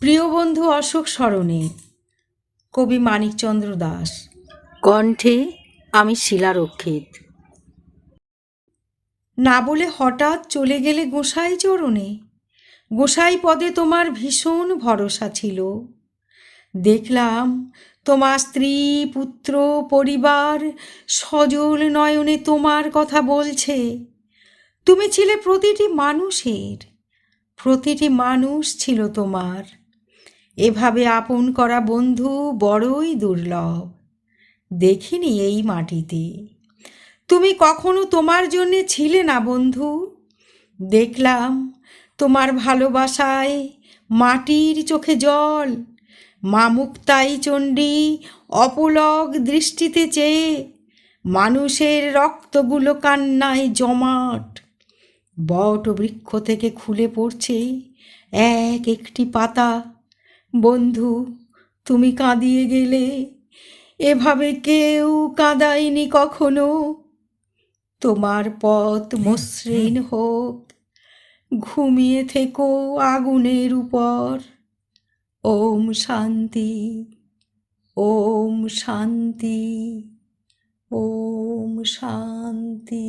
প্রিয় বন্ধু অশোক স্মরণে কবি মানিকচন্দ্র দাস। কণ্ঠে আমি শিলারক্ষিত। না বলে হঠাৎ চলে গেলে গোসাই চরণে গোসাই পদে তোমার ভীষণ ভরসা ছিল। দেখলাম তোমার স্ত্রী পুত্র পরিবার সজল নয়নে তোমার কথা বলছে। তুমি ছিলে প্রতিটি মানুষের প্রতিটি মানুষ ছিল তোমার। এভাবে আপন করা বন্ধু বড়ই দুর্লভ। দেখিনি এই মাটিতে। তুমি কখনো তোমার জন্যে ছিলে না বন্ধু? দেখলাম তোমার ভালোবাসায় মাটির চোখে জল মা মুক্তাই চণ্ডী অপলক দৃষ্টিতে চেয়ে, মানুষের রক্তগুলো কান্নায় জমাট। বট বৃক্ষ থেকে খুলে পড়ছে এক একটি পাতা বন্ধু, তুমি কাঁদিয়ে গেলে এভাবে কেউ কাঁদায়নি কখনো। তোমার পথ মসৃণ হোক, ঘুমিয়ে থেকো আগুনের উপর। ওম শান্তি ওম শান্তি ওম শান্তি।